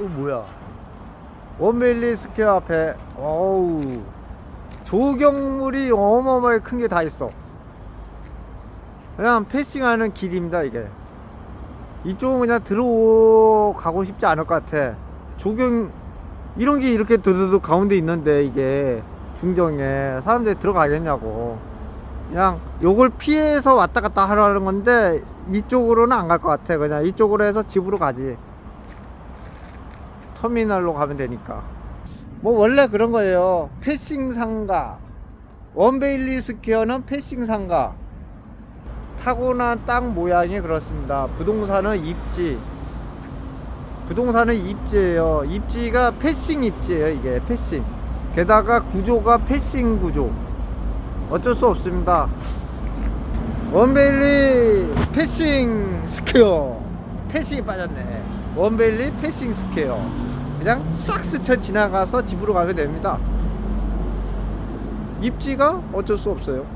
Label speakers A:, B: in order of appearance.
A: 이거 뭐야? 원벨리 스퀘어 앞에 어우 조경물이 어마어마하게 큰 게 다 있어. 그냥 패싱하는 길입니다 이게. 이쪽은 그냥 들어가고 싶지 않을 것 같아. 조경 이런 게 이렇게 두두두 가운데 있는데 이게 중정에 사람들이 들어가겠냐고. 그냥 요걸 피해서 왔다 갔다 하라는 건데 이쪽으로는 안 갈 것 같아. 그냥 이쪽으로 해서 집으로 가지. 터미널로 가면 되니까. 뭐 원래 그런 거예요. 패싱 상가. 원베일리 스퀘어는 패싱 상가. 타고난 땅 모양이 그렇습니다. 부동산은 입지. 부동산은 입지예요. 입지가 패싱 입지예요. 이게 패싱. 게다가 구조가 패싱 구조. 어쩔 수 없습니다. 원베일리 패싱 스퀘어. 패싱이 빠졌네. 원베일리 패싱 스퀘어. 그냥 싹 스쳐 지나가서 집으로 가면 됩니다. 입지가 어쩔 수 없어요.